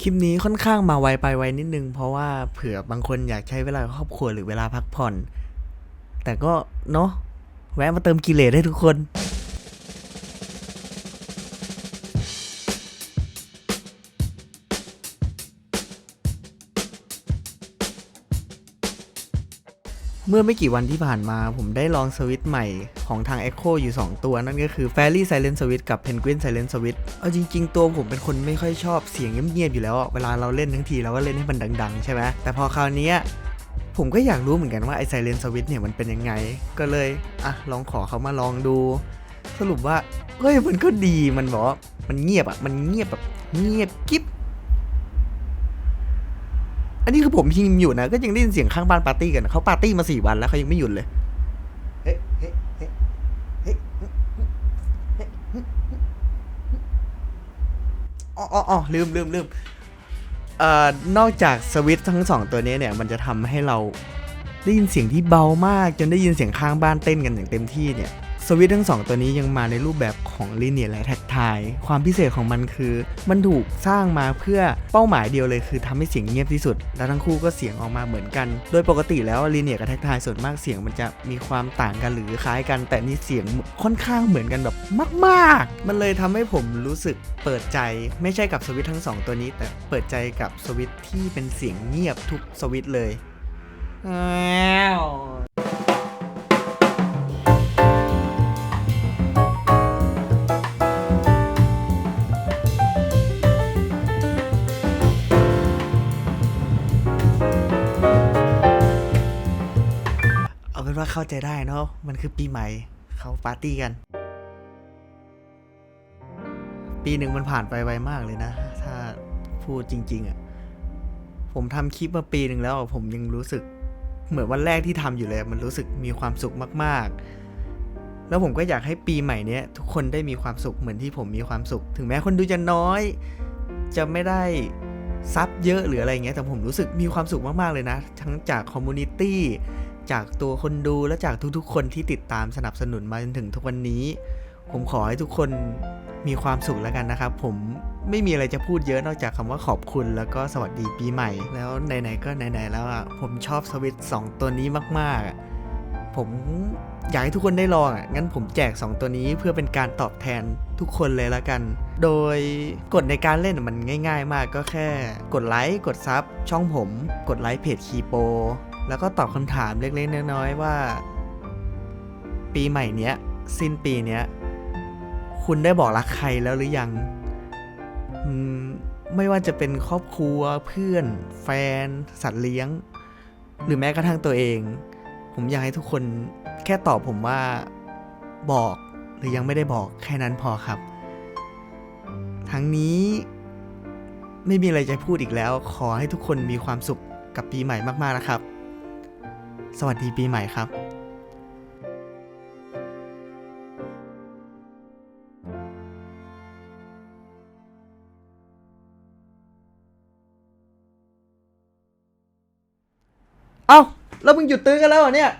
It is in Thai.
คลิปนี้ค่อนข้างมาไวไปไวนิดนึง เพราะว่าเผื่อบางคนอยากใช้เวลาครอบครัวหรือเวลาพักผ่อน แต่ก็เนาะแวะมาเติมกิเลสให้ทุกคน เมื่อไม่กี่วันที่ผ่านมาผมได้ลองสวิตช์ใหม่ของทาง Echo อยู่ 2 ตัว นั่นก็คือ Fairy Silent Switch กับ Penguin Silent Switch เอาจริง ๆ ตัวผมเป็นคนไม่ค่อยชอบเสียงเงียบๆอยู่แล้ว เวลาเราเล่นทั้งทีเราก็เล่นให้มันดัง ๆ ใช่ไหมแต่พอคราวนี้ผมก็อยากรู้เหมือนกันว่าไอ้ Silent Switch เนี่ยมันเป็นยังไง ก็เลยอะลองขอเขามาลองดู สรุปว่าเฮ้ยมันก็ดีมันบอกมันเงียบอะมันเงียบแบบเงียบกิ๊บ อันนี้คือผมพิมพ์อยู่นะ ก็ยังได้ยินเสียงข้างบ้านปาร์ตี้กันเขาปาร์ตี้มาสี่วันแล้วเขายังไม่หยุดเลยเฮ้เฮ้เฮ้เฮ้อ๋ออ๋ออ๋อลืมลืมลืมเอ่อนอกจากสวิตทั้งสองตัวนี้เนี่ย มันจะทำให้เราได้ยินเสียงที่เบามาก จนได้ยินเสียงข้างบ้านเต้นกันอย่างเต็มที่เนี่ย สวิตทั้งสองตัวนี้ยังมาในรูปแบบของลีเนียและแท็กทายความพิเศษของมันคือ มันถูกสร้างมาเพื่อเป้าหมายเดียวเลยคือทำให้เสียงเงียบที่สุด และทั้งคู่ก็เสียงออกมาเหมือนกัน โดยปกติแล้วลีเนียกับแท็กทายส่วนมากเสียงมันจะมีความต่างกันหรือคล้ายกัน แต่นี่เสียงค่อนข้างเหมือนกันแบบมาก ๆ มันเลยทำให้ผมรู้สึกเปิดใจไม่ใช่กับสวิตทั้งสองตัวนี้ แต่เปิดใจกับสวิตที่เป็นเสียงเงียบทุกสวิตเลยอ้าว ว่าเข้าใจได้เนาะมันคือปีใหม่เขาปาร์ตี้กัน ปีหนึ่งมันผ่านไปไวมากเลยนะ ถ้าพูดจริง ๆอะ่ะผมทำคลิปมาปีหนึ่งแล้ว ผมยังรู้สึก เหมือนวันแรกที่ทำอยู่เลย มันรู้สึกมีความสุขมาก ๆ แล้วผมก็อยากให้ปีใหม่เนี้ย ทุกคนได้มีความสุขเหมือนที่ผมมีความสุข ถึงแม้คนดูจะน้อย จะไม่ได้ซับเยอะหรืออะไรเงี้ยแต่ผมรู้สึกมีความสุขมาก ๆ เลยนะ ทั้งจากคอมมูนิตี้ จากตัวคนดูและจากทุกๆ คนที่ติดตามสนับสนุนมาจนถึงทุกวันนี้ ผมขอให้ทุกคนมีความสุขแล้วกันนะครับ ผมไม่มีอะไรจะพูดเยอะนอกจากคำว่าขอบคุณแล้วก็สวัสดีปีใหม่ แล้วไหนๆก็ไหนๆแล้วอะผมชอบสวิตช์สองตัวนี้มากๆ ผมอยากให้ทุกคนได้ลองอะงั้นผมแจก 2 ตัวนี้เพื่อเป็นการตอบแทนทุกคนเลยละกัน โดยกฎในการเล่นมันง่าย ๆ มากก็แค่ กดไลค์กดซับช่องผม กดไลค์เพจคีโป แล้วก็ตอบคำถามเล็กๆน้อยๆว่า ปีใหม่เนี้ย สิ้นปีเนี้ย คุณได้บอกรักใครแล้วหรือยังไม่ว่าจะเป็นครอบครัวเพื่อน แฟน สัตว์เลี้ยง หรือแม้กระทั่งตัวเอง ผมอยากให้ทุกคนแค่ตอบผมว่าบอกหรือยังไม่ได้บอกแค่นั้นพอครับ ทั้งนี้ไม่มีอะไรจะพูดอีกแล้ว ขอให้ทุกคนมีความสุขกับปีใหม่มากๆนะครับ สวัสดีปีใหม่ครับเอ้าแล้วมึงหยุดตื้อกันแล้วเหรอเนี่ย